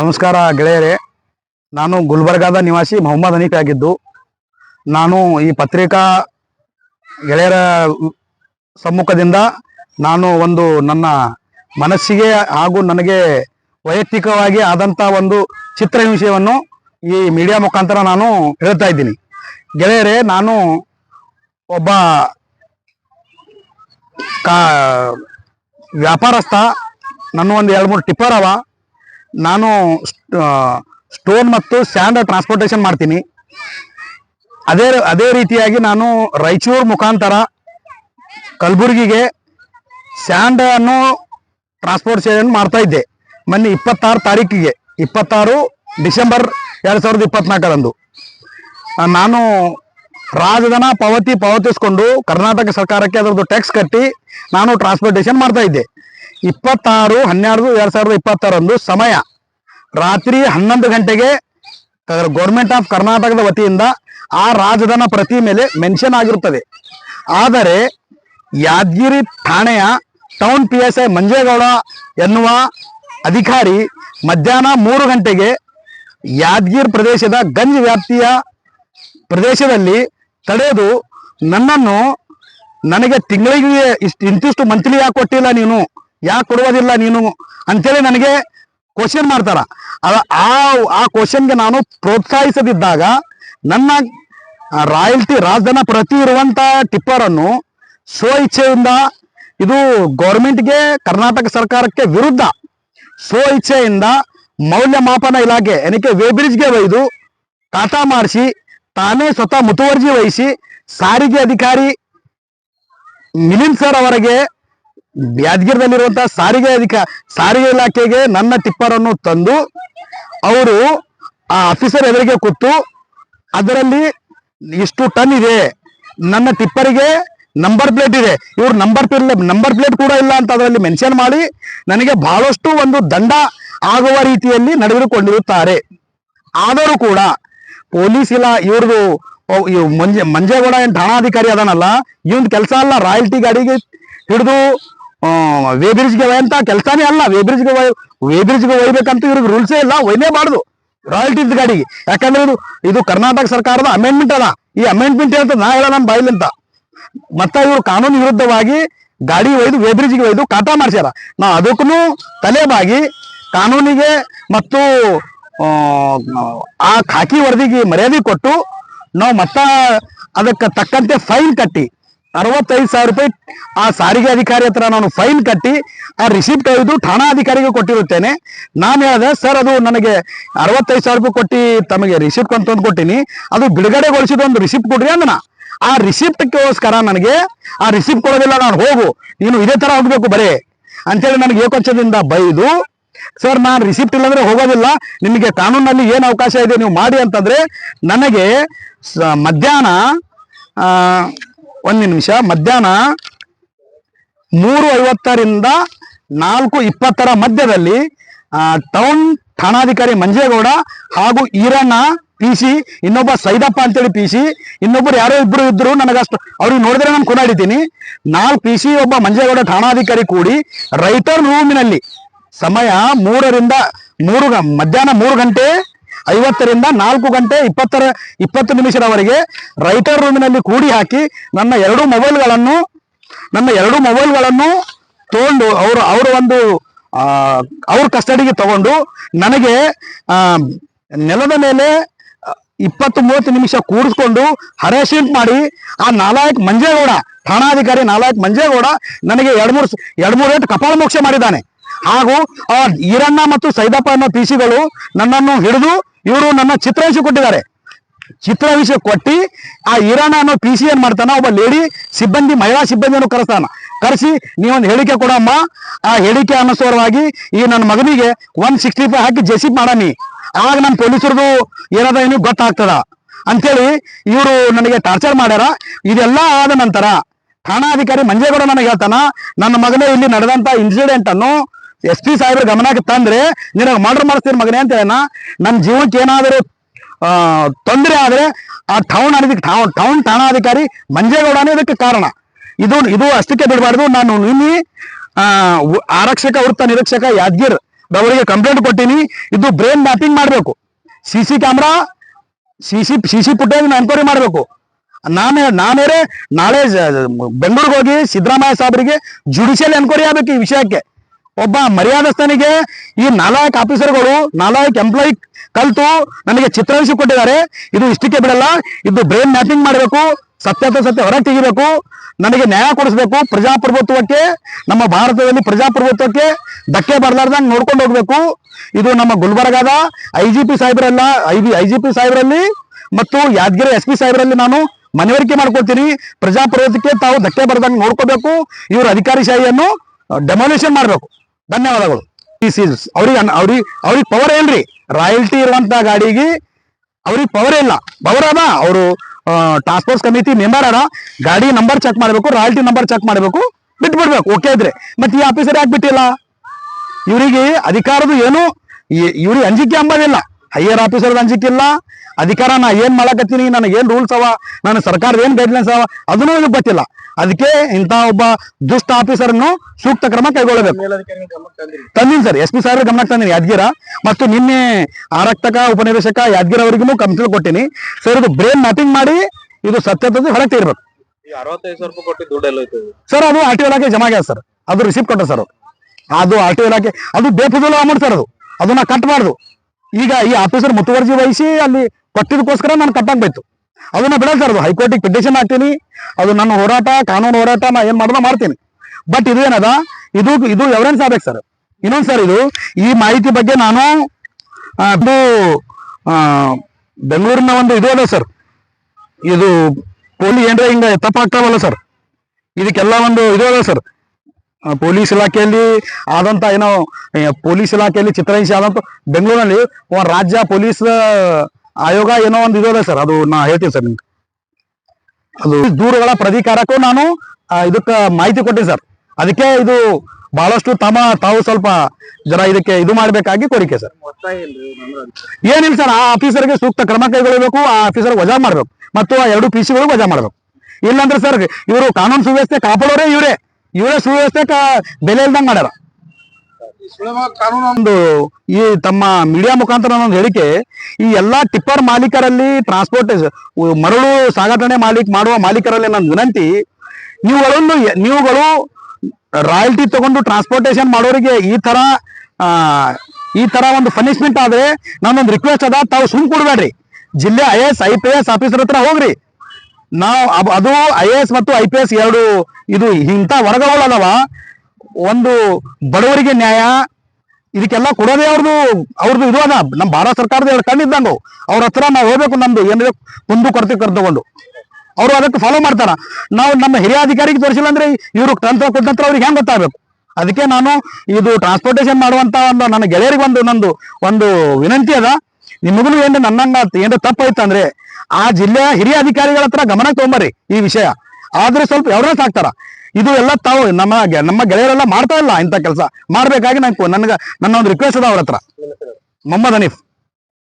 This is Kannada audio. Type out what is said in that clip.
ನಮಸ್ಕಾರ ಗೆಳೆಯರೇ. ನಾನು ಗುಲ್ಬರ್ಗಾದ ನಿವಾಸಿ ಮೊಹಮ್ಮದ್ ಹನೀಫ್ ಆಗಿದ್ದು, ನಾನು ಈ ಪತ್ರಿಕಾ ಗೆಳೆಯರ ಸಮ್ಮುಖದಿಂದ ನಾನು ಒಂದು ನನ್ನ ಮನಸ್ಸಿಗೆ ಹಾಗೂ ನನಗೆ ವೈಯಕ್ತಿಕವಾಗಿ ಆದಂಥ ಒಂದು ಚಿತ್ರ ವಿಷಯವನ್ನು ಈ ಮೀಡಿಯಾ ಮುಖಾಂತರ ನಾನು ಹೇಳ್ತಾ ಇದ್ದೀನಿ. ಗೆಳೆಯರೇ, ನಾನು ಒಬ್ಬ ಕಾ ವ್ಯಾಪಾರಸ್ಥ, ನನ್ನ ಒಂದು ಎರಡು ಮೂರು ಟಿಪ್ಪರ್ ಅವ ನಾನು ಸ್ಟೋನ್ ಮತ್ತು ಸ್ಯಾಂಡ್ ಟ್ರಾನ್ಸ್ಪೋರ್ಟೇಷನ್ ಮಾಡ್ತೀನಿ. ಅದೇ ಅದೇ ರೀತಿಯಾಗಿ ನಾನು ರಾಯಚೂರು ಮುಖಾಂತರ ಕಲಬುರಗಿಗೆ ಸ್ಯಾಂಡ್ ಅನ್ನು ಟ್ರಾನ್ಸ್ಪೋರ್ಟೇಷನ್ ಮಾಡ್ತಾ ಇದ್ದೆ. ಮೊನ್ನೆ ಇಪ್ಪತ್ತಾರು ತಾರೀಕಿಗೆ, ಇಪ್ಪತ್ತಾರು ಡಿಸೆಂಬರ್ ಎರಡು ಸಾವಿರದ ಇಪ್ಪತ್ನಾಲ್ಕರಂದು. ನಾನು ರಾಜಧನ ಪಾವತಿ ಪಾವತಿಸ್ಕೊಂಡು ಕರ್ನಾಟಕ ಸರ್ಕಾರಕ್ಕೆ ಅದರದ್ದು ಟ್ಯಾಕ್ಸ್ ಕಟ್ಟಿ ನಾನು ಟ್ರಾನ್ಸ್ಪೋರ್ಟೇಷನ್ ಮಾಡ್ತಾ ಇದ್ದೆ. ಇಪ್ಪತ್ತಾರು, ಹನ್ನೆರಡು, ಎರಡ್ ಸಾವಿರದ ಇಪ್ಪತ್ತಾರಂದು ಸಮಯ. ರಾತ್ರಿ ಹನ್ನೊಂದು ಗಂಟೆಗೆ ಗೌರ್ಮೆಂಟ್ ಆಫ್ ಕರ್ನಾಟಕದ ವತಿಯಿಂದ ಆ ರಾಜಧನ ಪ್ರತಿ ಮೇಲೆ ಮೆನ್ಷನ್ ಆಗಿರುತ್ತದೆ. ಆದರೆ ಯಾದಗಿರಿ ಠಾಣೆಯ town P S I Manjegowda ಎನ್ನುವ ಅಧಿಕಾರಿ ಮಧ್ಯಾಹ್ನ ಮೂರು ಗಂಟೆಗೆ ಯಾದಗಿರ್ ಪ್ರದೇಶದ ಗಂಜ್ ವ್ಯಾಪ್ತಿಯ ಪ್ರದೇಶದಲ್ಲಿ ತಡೆದು ನನ್ನನ್ನು ನನಗೆ ತಿಂಗಳಿಗೆ ಇಷ್ಟು ಇಂತಿಷ್ಟು ಮಂತ್ಲಿ ಯಾಕೆ ಕೊಟ್ಟಿಲ್ಲ ನೀನು? ಯಾಕೆ ಕೊಡುವುದಿಲ್ಲ ನೀನು? ಅಂತೇಳಿ ನನಗೆ ಕ್ವಶನ್ ಮಾಡ್ತಾರ. ಆ ಆ ಕ್ವಶನ್ಗೆ ನಾನು ಪ್ರೋತ್ಸಾಹಿಸದಿದ್ದಾಗ ನನ್ನ ರಾಯಲ್ಟಿ ರಾಜಧನ ಪ್ರತಿ ಇರುವಂತ ಟಿಪ್ಪರನ್ನು ಸ್ವ ಇಚ್ಛೆಯಿಂದ ಇದು ಗೌರ್ಮೆಂಟ್ಗೆ ಕರ್ನಾಟಕ ಸರ್ಕಾರಕ್ಕೆ ವಿರುದ್ಧ ಸ್ವ ಇಚ್ಛೆಯಿಂದ ಮೌಲ್ಯಮಾಪನ ಇಲಾಖೆ ಏನಕ್ಕೆ ವೇಬ್ರಿಡ್ಜ್ಗೆ ಒಯ್ದು ಟಾಟಾ ಮಾಡಿಸಿ ತಾನೇ ಸ್ವತಃ ಮುತುವರ್ಜಿ ವಹಿಸಿ, ಸಾರಿಗೆ ಅಧಿಕಾರಿ ಮಿಲಿಂದ್ ಸರ್ ಅವರಿಗೆ ಯಾದಗಿರದಲ್ಲಿರುವಂತಹ ಸಾರಿಗೆ ಅಧಿಕ, ಸಾರಿಗೆ ಇಲಾಖೆಗೆ ನನ್ನ ಟಿಪ್ಪರ್ ಅನ್ನು ತಂದು, ಅವರು ಆ ಆಫೀಸರ್ ಎದುರಿಗೆ ಕೂತು, ಅದರಲ್ಲಿ ಇಷ್ಟು ಟನ್ ಇದೆ. ನನ್ನ ಟಿಪ್ಪರಿಗೆ ನಂಬರ್ ಪ್ಲೇಟ್ ಇದೆ. ಇವ್ರು ನಂಬರ್ ಪ್ಲೇಟ್ ನಂಬರ್ ಪ್ಲೇಟ್ ಕೂಡ ಇಲ್ಲ ಅಂತ ಅದರಲ್ಲಿ ಮೆನ್ಷನ್ ಮಾಡಿ, ನನಗೆ ಬಹಳಷ್ಟು ಒಂದು ದಂಡ ಆಗುವ ರೀತಿಯಲ್ಲಿ ನಡೆದುಕೊಂಡಿರುತ್ತಾರೆ. ಆದರೂ ಕೂಡ ಪೊಲೀಸ್ ಇಲ್ಲ ಇವ್ರದು ಅವ್- ಇವ್ ಮಂಜೆ, ಮಂಜೇಗೌಡ ಏನು ಠಾಣಾಧಿಕಾರಿ ಅದಾನಲ್ಲ, ಇವನ್ ಕೆಲಸ ಅಲ್ಲ, ರಾಯಲ್ಟಿ ಗಾಡಿಗೆ ಹಿಡಿದು ವೇ ಬ್ರಿಡ್ಜ್ಗೆ ಅಂತ ಕೆಲಸನೇ ಅಲ್ಲ. ವೇ ಬ್ರಿಡ್ಜ್ಗೆ ವೇ ಬ್ರಿಡ್ಜ್ಗೆ ಒಯ್ಬೇಕಂತ ಇವ್ರಿಗೆ ರೂಲ್ಸೇ ಇಲ್ಲ. ಒಯ್ಯಲೇಬಾರ್ದು ರಾಯಲ್ಟಿ ಗಾಡಿಗೆ. ಯಾಕಂದ್ರೆ ಇದು ಇದು ಕರ್ನಾಟಕ ಸರ್ಕಾರದ ಅಮೆಂಡ್ಮೆಂಟ್ ಅದ. ಈ ಅಮೆಂಡ್ಮೆಂಟ್ ಹೇಳ್ತದೆ ನಾ ಹೇಳ ನಮ್ಮ ಬಾಯಿಲಿಂತ ಮತ್ತ ಇವರು ಕಾನೂನು ವಿರುದ್ಧವಾಗಿ ಗಾಡಿ ಒಯ್ದು ವೇ ಬ್ರಿಡ್ಜ್ಗೆ ಒಯ್ದು ಕಾಟ ಮಾಡ್ಸ್ಯಾರ. ನಾ ಅದಕ್ಕೂ ತಲೆಬಾಗಿ ಕಾನೂನಿಗೆ ಮತ್ತು ಆ ಖಾಕಿ ವರದಿಗೆ ಮರ್ಯಾದೆ ಕೊಟ್ಟು ನಾವು ಮತ್ತ ಅದಕ್ಕೆ ತಕ್ಕಂತೆ ಫೈನ್ ಕಟ್ಟಿ ಅರವತ್ತೈದು ಸಾವಿರ ರೂಪಾಯಿ ಆ ಸಾರಿಗೆ ಅಧಿಕಾರಿ ಹತ್ರ ನಾನು ಫೈನ್ ಕಟ್ಟಿ ಆ ರಿಸಿಪ್ಟ್ ಒಯ್ದು ಠಾಣಾಧಿಕಾರಿಗೆ ಕೊಟ್ಟಿರುತ್ತೇನೆ. ನಾನು ಹೇಳಿದೆ, ಸರ್, ಅದು ನನಗೆ ಅರವತ್ತೈದು ಸಾವಿರ ರೂಪಾಯಿ ಕೊಟ್ಟು ತಮಗೆ ರಿಸಿಪ್ಟ್ ಅಂತ ತಂದು ಕೊಟ್ಟಿನಿ ಅದು ಬಿಡುಗಡೆಗೊಳಿಸಿದ ಒಂದು ರಿಸಿಪ್ಟ್ ಕೊಡ್ರಿ ಅಂದನ. ಆ ರಿಸಿಪ್ಟ್ಗೋಸ್ಕರ ನನಗೆ ಆ ರಿಸಿಪ್ಟ್ ಕೊಡೋದಿಲ್ಲ, ನಾನು ಹೋಗು. ನೀನು ಇದೇ ತರ ಹೋಗ್ಬೇಕು, ಬರೇ. ಅಂತೇಳಿ ನನಗೆ ಏಕೋಚದಿಂದ ಬೈದು, ಸರ್, ನಾನು ರಿಸಿಪ್ಟ್ ಇಲ್ಲಂದ್ರೆ ಹೋಗೋದಿಲ್ಲ. ನಿಮಗೆ ಕಾನೂನಲ್ಲಿ ಏನು ಅವಕಾಶ ಇದೆ, ನೀವು ಮಾಡಿ ಅಂತಂದ್ರೆ, ನನಗೆ ಮಧ್ಯಾಹ್ನ ಒಂದು ನಿಮಿಷ, ಮಧ್ಯಾಹ್ನ ಮೂರು ಐವತ್ತರಿಂದ ನಾಲ್ಕು ಇಪ್ಪತ್ತರ ಮಧ್ಯದಲ್ಲಿ ಟೌನ್ ಠಾಣಾಧಿಕಾರಿ ಮಂಜೇಗೌಡ ಹಾಗೂ ಈರಣ್ಣ ಪಿ ಸಿ, ಇನ್ನೊಬ್ಬ ಸೈದಪ್ಪ ಅಂತೇಳಿ ಪಿ ಸಿ, ಇನ್ನೊಬ್ಬರು ಯಾರೋ ಇಬ್ರು ಇದ್ರು, ನನಗಷ್ಟು ಅವ್ರಿಗೆ ನೋಡಿದ್ರೆ ನಾನು ಕೊನಾಡಿದ್ದೀನಿ ನಾಲ್ಕು ಪಿ ಸಿ, ಒಬ್ಬ ಮಂಜೇಗೌಡ ಠಾಣಾಧಿಕಾರಿ ಕೂಡಿ ರೈಟರ್ ರೂಮಿನಲ್ಲಿ, ಸಮಯ ಮೂರರಿಂದ ಮೂರು ಮಧ್ಯಾಹ್ನ ಮೂರು ಗಂಟೆ ಐವತ್ತರಿಂದ ನಾಲ್ಕು ಗಂಟೆ ಇಪ್ಪತ್ತರ, ಇಪ್ಪತ್ತು ನಿಮಿಷದವರೆಗೆ ರೈಟರ್ ರೂಮಿನಲ್ಲಿ ಕೂಡಿ ಹಾಕಿ ನನ್ನ ಎರಡು ಮೊಬೈಲ್ಗಳನ್ನು ನನ್ನ ಎರಡು ಮೊಬೈಲ್ಗಳನ್ನು ತಗೊಂಡು ಅವರು, ಅವರ ಒಂದು ಅವ್ರ ಕಸ್ಟಡಿಗೆ ತಗೊಂಡು ನನಗೆ ನೆಲದ ಮೇಲೆ ಇಪ್ಪತ್ತು, ಮೂವತ್ತು ನಿಮಿಷ ಕೂರಿಸ್ಕೊಂಡು ಹರೇಶಿಂಟ್ ಮಾಡಿ, ಆ ನಾಲಾಯಕ್ ಮಂಜೇಗೌಡ, ಠಾಣಾಧಿಕಾರಿ ನಾಲಾಯಕ್ ಮಂಜೇಗೌಡ ನನಗೆ ಎರಡ್ ಮೂರು ಎರಡ್ ಮೂರು ರೇಟ್ ಕಪಾಳ ಮೋಕ್ಷ ಮಾಡಿದ್ದಾನೆ. ಹಾಗೂ ಈರಣ್ಣ ಮತ್ತು ಸೈದಪ್ಪ ಅನ್ನೋ ಪಿ ಸಿಗಳು ನನ್ನನ್ನು ಹಿಡಿದು ಇವರು ನನ್ನ ಚಿತ್ರಾಂಶ ಕೊಟ್ಟಿದ್ದಾರೆ. ಚಿತ್ರ ವಿಷಯ ಕೊಟ್ಟಿ ಆ ಈರಣ್ಣ ಅನ್ನೋ ಪಿ ಸಿ ಏನ್ ಮಾಡ್ತಾನ? ಒಬ್ಬ ಲೇಡಿ ಸಿಬ್ಬಂದಿ, ಮಹಿಳಾ ಸಿಬ್ಬಂದಿಯನ್ನು ಕರೆಸ್ತಾನ. ಕರೆಸಿ, ನೀವೊಂದು ಹೇಳಿಕೆ ಕೊಡಮ್ಮ. ಆ ಹೇಳಿಕೆ ಅನುಸಾರವಾಗಿ ಈ ನನ್ನ ಮಗನಿಗೆ ಒನ್ ಸಿಕ್ಸ್ಟಿ ಫೈವ್ ಹಾಕಿ ಜೆಸಿ ಮಾಡಮಿ ಆಗ ನಮ್ಮ ಪೊಲೀಸರದು ಏನದ ಏನು ಗೊತ್ತಾಗ್ತದ. ಅಂತೇಳಿ ಇವರು ನನಗೆ ಟಾರ್ಚರ್ ಮಾಡ್ಯಾರ. ಇದೆಲ್ಲ ಆದ ನಂತರ ಠಾಣಾಧಿಕಾರಿ ಮಂಜೇಗೌಡ ನನಗೆ ಹೇಳ್ತಾನ, ನನ್ನ ಮಗನೇ ಇಲ್ಲಿ ನಡೆದಂತ ಇನ್ಸಿಡೆಂಟ್ ಅನ್ನು ಎಸ್ ಪಿ ಸಾಹೇಬ್ರ ಗಮನಕ್ಕೆ ತಂದ್ರೆ ನಿನಗೆ ಮರ್ಡರ್ ಮಾಡಿಸ್ತೀನಿ ಮಗನೇ ಅಂತ ಹೇಳನ ನನ್ನ ಜೀವಕ್ಕೆ ಏನಾದರೂ ತೊಂದರೆ ಆದ್ರೆ ಆ ಟೌನ್ ಅಧಿಕ ಟೌನ್ ಠಾಣಾಧಿಕಾರಿ ಮಂಜೇಗೌಡನೇ ಇದಕ್ಕೆ ಕಾರಣ. ಇದು ಇದು ಅಷ್ಟಕ್ಕೆ ಬಿಡಬಾರ್ದು. ನಾನು ನಿನ್ನೆ ಆರಕ್ಷಕ, ವೃತ್ತ ನಿರೀಕ್ಷಕ ಯಾದಗಿರ್ ಅವರಿಗೆ ಕಂಪ್ಲೇಂಟ್ ಕೊಟ್ಟಿನಿ. ಇದು ಬ್ರೇನ್ ಮ್ಯಾಪಿಂಗ್ ಮಾಡಬೇಕು. C C camera C C C footage enquiry ಮಾಡಬೇಕು. ನಾನೇ ನಾನೇರೆ ನಾಳೆ ಬೆಂಗಳೂರಿಗೆ ಹೋಗಿ ಸಿದ್ದರಾಮಯ್ಯ ಸಾಹೇಬರಿಗೆ ಜುಡಿಷಿಯಲ್ ಎನ್ಕ್ವೈರಿ ಆಗ್ಬೇಕು ಈ ವಿಷಯಕ್ಕೆ. ಒಬ್ಬ ಮರ್ಯಾದಸ್ಥನಿಗೆ ಈ ನಾಲಾಯಕ್ ಆಫೀಸರ್ಗಳು, ನಾಲಾಯಕ್ ಎಂಪ್ಲಾಯಿ ಕಲ್ತು ನನಗೆ ಚಿತ್ರಹಿಂಸೆ ಕೊಟ್ಟಿದ್ದಾರೆ. ಇದು ಇಷ್ಟಕ್ಕೆ ಬಿಡಲ್ಲ. ಇದು ಬ್ರೈನ್ ಮ್ಯಾಪಿಂಗ್ ಮಾಡಬೇಕು. ಸತ್ಯತೆ ಸತ್ಯ ಹೊರಗೆ ತೆಗಿಬೇಕು. ನನಗೆ ನ್ಯಾಯ ಕೊಡಿಸ್ಬೇಕು ಪ್ರಜಾಪ್ರಭುತ್ವಕ್ಕೆ, ನಮ್ಮ ಭಾರತದಲ್ಲಿ ಪ್ರಜಾಪ್ರಭುತ್ವಕ್ಕೆ. ಧಕ್ಕೆ ಬರಲಾರ್ದಂಗೆ ನೋಡ್ಕೊಂಡು ಹೋಗ್ಬೇಕು. ಇದು ನಮ್ಮ ಗುಲ್ಬರ್ಗಾದ ಐ ಜಿ ಪಿ ಸಾಹೇಬ್ರಲ್ಲ, ಐ ಜಿ ಪಿ ಸಾಹೇಬ್ರಲ್ಲಿ ಮತ್ತು ಯಾದಗಿರಿ ಎಸ್ ಪಿ ಸಾಹೇಬ್ರಲ್ಲಿ ನಾನು ಮನವರಿಕೆ ಮಾಡ್ಕೊಳ್ತೀನಿ. ಪ್ರಜಾಪ್ರಭುತ್ವಕ್ಕೆ ತಾವು ಧಕ್ಕೆ ಬರದಂಗೆ ನೋಡ್ಕೋಬೇಕು ಇವರು ಅಧಿಕಾರಿ ಶಾಹಿಯನ್ನು ಡೆಮಾಲಿಷನ್ ಮಾಡಬೇಕು. ಧನ್ಯವಾದಗಳು. ಅವ್ರಿಗೆ ಅವ್ರಿಗೆ ಅವ್ರಿಗೆ ಪವರ್ ಏನ್ರಿ? ರಾಯಲ್ಟಿ ಇರುವಂತ ಗಾಡಿಗೆ ಅವ್ರಿಗೆ ಪವರ್ ಇಲ್ಲ. ಪವರ್ ಅದ, ಅವರು ಟ್ರಾನ್ಸ್ಪೋರ್ಟ್ ಕಮಿಟಿ ಮೆಂಬರ್ ಅದ ಗಾಡಿ ನಂಬರ್ ಚೆಕ್ ಮಾಡಬೇಕು ರಾಯಲ್ಟಿ ನಂಬರ್ ಚೆಕ್ ಮಾಡಬೇಕು, ಬಿಟ್ಬಿಡ್ಬೇಕು ಓಕೆ ಇದ್ರೆ ಮತ್ತೆ ಈ ಆಫೀಸರ್ ಯಾಕೆ ಬಿಟ್ಟಿಲ್ಲ? ಇವರಿಗೆ ಅಧಿಕಾರದ ಏನು? ಇವ್ರಿಗೆ ಅಂಜಿಕೆ ಅಂಬೋದಿಲ್ಲ. ಹೈಯರ್ ಆಫೀಸರ್ ಅನ್ಸಿಕ್ಕಿಲ್ಲ ಅಧಿಕಾರ ನಾ ಏನ್ ಮಾಡಕತ್ತೀನಿ? ನನಗೆ ಏನ್ ರೂಲ್ಸ್ ಅವ? ನನ್ನ ಸರ್ಕಾರದ ಏನ್ ಗೈಡ್ಲೈನ್ಸ್ ಅವ? ಅದನ್ನೂ ನನಗೆ ಗೊತ್ತಿಲ್ಲ. ಅದಕ್ಕೆ ಇಂತ ಒಬ್ಬ ದುಷ್ಟ ಆಫೀಸರ್ನು ಸೂಕ್ತ ಕ್ರಮ ಕೈಗೊಳ್ಳಬೇಕು. ತಂದೀನಿ ಸರ್ ಎಸ್ ಪಿ ಸಾಹೇಬ್ರ ಗಮನಕ್ಕೆ ತಂದಿನಿ ಯಾದಗಿರ. ಮತ್ತು ನಿನ್ನೆ ಆರಕ್ತಕ ಉಪನಿರ್ದೇಶಕ ಯಾದಗಿರ ಅವರಿಗೂ ಕಂಪ್ಲೇಂಟ್ ಕೊಟ್ಟಿನಿ. ಸರ್ ಇದು ಬ್ರೇನ್ ಮ್ಯಾಪಿಂಗ್ ಮಾಡಿ ಇದು ಸತ್ಯತೆ ಹೊರಗೆ ತೆಗಿರ್ಬೇಕು ಸರ್ ಅದು ಆರ್ ಟಿ ಇಲಾಖೆ ಜಮಾ ಆಗ್ಯದ ಸರ್. ಅದು ರಿಸಿಪ್ಟ್ ಕೊಟ್ಟ ಸರ್. ಅದು ಆರ್ ಟಿ ಇಲಾಖೆ ಅದು ಬೇಫುಜಲು ಅಮೌಂಟ್ ಸರ್ ಅದು. ಅದನ್ನ ಕಟ್ಬಾರ್ದು ಈಗ ಈ ಆಫೀಸರ್ ಮುತುವರ್ಜಿ ವಹಿಸಿ ಅಲ್ಲಿ ಕೊಟ್ಟಿದ್ದಕ್ಕೋಸ್ಕರ ನಾನು ಕಟ್ಟಾಗ್ಬೇಕು ಅದನ್ನ ಬಿಡಲ್ಲ ಸರ್ ಅದು ಹೈಕೋರ್ಟಿಗೆ ಪಿಟಿಷನ್ ಹಾಕ್ತೀನಿ. ಅದು ನನ್ನ ಹೋರಾಟ, ಕಾನೂನು ಹೋರಾಟ ನಾ ಏನ್ ಮಾಡೋದ ಮಾಡ್ತೀನಿ. ಬಟ್ ಇದು ಏನದ? ಇದು ಇದು ಎವರೆನ್ಸ್ ಆಗ್ಬೇಕು ಸರ್ ಇನ್ನೊಂದು ಸರ್ ಇದು, ಈ ಮಾಹಿತಿ ಬಗ್ಗೆ ನಾನು ಇದು ಬೆಂಗಳೂರಿನ ಒಂದು ಇದು ಅದ ಸರ್ ಇದು ಪೊಲೀಸ್ ಏನ್ರ ಹಿಂಗ ತಪ್ಪಾಗ್ತಾವಲ್ಲ ಸರ್ ಇದಕ್ಕೆಲ್ಲ ಒಂದು ಇದು ಅದ ಸರ್ ಪೊಲೀಸ್ ಇಲಾಖೆಯಲ್ಲಿ ಆದಂತ ಏನೋ ಪೊಲೀಸ್ ಇಲಾಖೆಯಲ್ಲಿ ಚಿತ್ರಹಿಂಸೆ ಆದಂತ ಬೆಂಗಳೂರಿನಲ್ಲಿ ರಾಜ್ಯ ಪೊಲೀಸ್ ಆಯೋಗ ಏನೋ ಒಂದು ಇದು ಸರ್. ಅದು ನಾ ಹೇಳ್ತೀನಿ ಸರ್ ನಿಮ್ಗೆ. ಅದು ದೂರುಗಳ ಪ್ರಾಧಿಕಾರಕ್ಕೂ ನಾನು ಇದಕ್ಕೆ ಮಾಹಿತಿ ಕೊಟ್ಟೆ ಸರ್. ಅದಕ್ಕೆ ಇದು ಬಹಳಷ್ಟು ತಮ್ಮ, ತಾವು ಸ್ವಲ್ಪ ಜರ ಇದಕ್ಕೆ ಇದು ಮಾಡಬೇಕಾಗಿ ಕೋರಿಕೆ ಸರ್. ಏನಿಲ್ಲ ಸರ್, ಆ ಆಫೀಸರ್ಗೆ ಸೂಕ್ತ ಕ್ರಮ ಕೈಗೊಳ್ಳಬೇಕು, ಆ ಆಫೀಸರ್ ವಜಾ ಮಾಡಬೇಕು. ಮತ್ತು ಆ ಎರಡು ಪಿ ಸಿಗಳು ವಜಾ ಮಾಡಬೇಕು. ಇಲ್ಲಾಂದ್ರೆ ಸರ್, ಇವರು ಕಾನೂನು ಸುವ್ಯವಸ್ಥೆ ಕಾಪಾಡೋರೇ ಇವರೇ. ಇವರೇ ಸುವ್ಯವಸ್ಥೆ ಬೆಲೆ ಇಲ್ದಂಗ್ ಮಾಡ್ಯಾರ. ಕಾನೂನೊಂದು ಈ ತಮ್ಮ ಮೀಡಿಯಾ ಮುಖಾಂತರ ಒಂದು ಹೇಳಿಕೆ, ಈ ಎಲ್ಲಾ ಟಿಪ್ಪರ್ ಮಾಲೀಕರಲ್ಲಿ ಟ್ರಾನ್ಸ್ಪೋರ್ಟ್ ಮರಳು ಸಾಗಾಟನೆ ಮಾಲೀಕ್ ಮಾಡುವ ಮಾಲೀಕರಲ್ಲಿ ನನ್ನ ವಿನಂತಿ ನೀವುಗಳನ್ನು ನೀವುಗಳು ರಾಯಲ್ಟಿ ತಗೊಂಡು ಟ್ರಾನ್ಸ್ಪೋರ್ಟೇಷನ್ ಮಾಡೋರಿಗೆ ಈ ತರ ಈ ತರ ಒಂದು ಪನಿಷ್ಮೆಂಟ್ ಆದ್ರೆ ನನ್ನೊಂದು ರಿಕ್ವೆಸ್ಟ್ ಅದ, ತಾವು ಸುಮ್ ಕೊಡ್ಬೇಡ್ರಿ ಜಿಲ್ಲೆ I S I P S officer ಹತ್ರ ಹೋಗ್ರಿ. ನಾವು ಅದು ಐ ಎ ಎಸ್ ಮತ್ತು ಐ ಪಿ ಎಸ್ ಎರಡು ಇದು ಇಂಥ ವರ್ಗಗಳು ಅದಾವ ಒಂದು ಬಡವರಿಗೆ ನ್ಯಾಯ, ಇದಕ್ಕೆಲ್ಲ ಕೊಡೋದೇ ಅವ್ರದ್ದು ಅವ್ರದ್ದು ಇದು ಅದ. ನಮ್ಮ ಭಾರತ ಸರ್ಕಾರದ ಎರಡು ಕಣ್ಣಿದ್ದಂಗು ಅವ್ರ ಹತ್ರ ನಾವು ಹೋಗ್ಬೇಕು ನಮ್ದು ಏನಿದೆ ಕುಂದು ಕೊರತೆ ಕರೆದುಕೊಂಡು ಅವರು ಅದಕ್ಕೆ ಫಾಲೋ ಮಾಡ್ತಾರ. ನಾವು ನಮ್ಮ ಹಿರಿಯ ಅಧಿಕಾರಿಗೆ ತೋರಿಸಿಲ್ಲ ಅಂದ್ರೆ ಇವರು ತಂತ್ರ ಕುತಂತ್ರ ಅವ್ರಿಗೆ ಹೆಂಗ್ ಗೊತ್ತಾಗಬೇಕು? ಅದಕ್ಕೆ ನಾನು ಇದು ಟ್ರಾನ್ಸ್ಪೋರ್ಟೇಷನ್ ಮಾಡುವಂತ ಒಂದು ನನ್ನ ಗೆಳೆಯರಿಗೆ ಒಂದು ನಂದು, ಒಂದು ವಿನಂತಿ ಅದ. ನಿಮಗೂ ಏನು ನನ್ನಂಗ ಏನ್ರ ತಪ್ಪಾಯ್ತು ಅಂದ್ರೆ ಆ ಜಿಲ್ಲೆಯ ಹಿರಿಯ ಅಧಿಕಾರಿಗಳ ಹತ್ರ ಗಮನ ತಗೊಂಬರ್ರಿ ಈ ವಿಷಯ. ಆದ್ರೆ ಸ್ವಲ್ಪ ಎವರೆನ್ಸ್ ಸಾಕ್ತಾರ. ಇದು ಎಲ್ಲ ತಾವು ನಮ್ಮ ನಮ್ಮ ಗೆಳೆಯರೆಲ್ಲ ಮಾಡ್ತಾ ಇಲ್ಲ ಇಂಥ ಕೆಲಸ. ಮಾಡ್ಬೇಕಾಗಿ ನಂಗೆ ನನ್ಗ, ನನ್ನ ಒಂದು ರಿಕ್ವೆಸ್ಟ್ ಅದ ಅವ್ರ ಹತ್ರ. ಮೊಹಮ್ಮದ್ ಹನೀಫ್.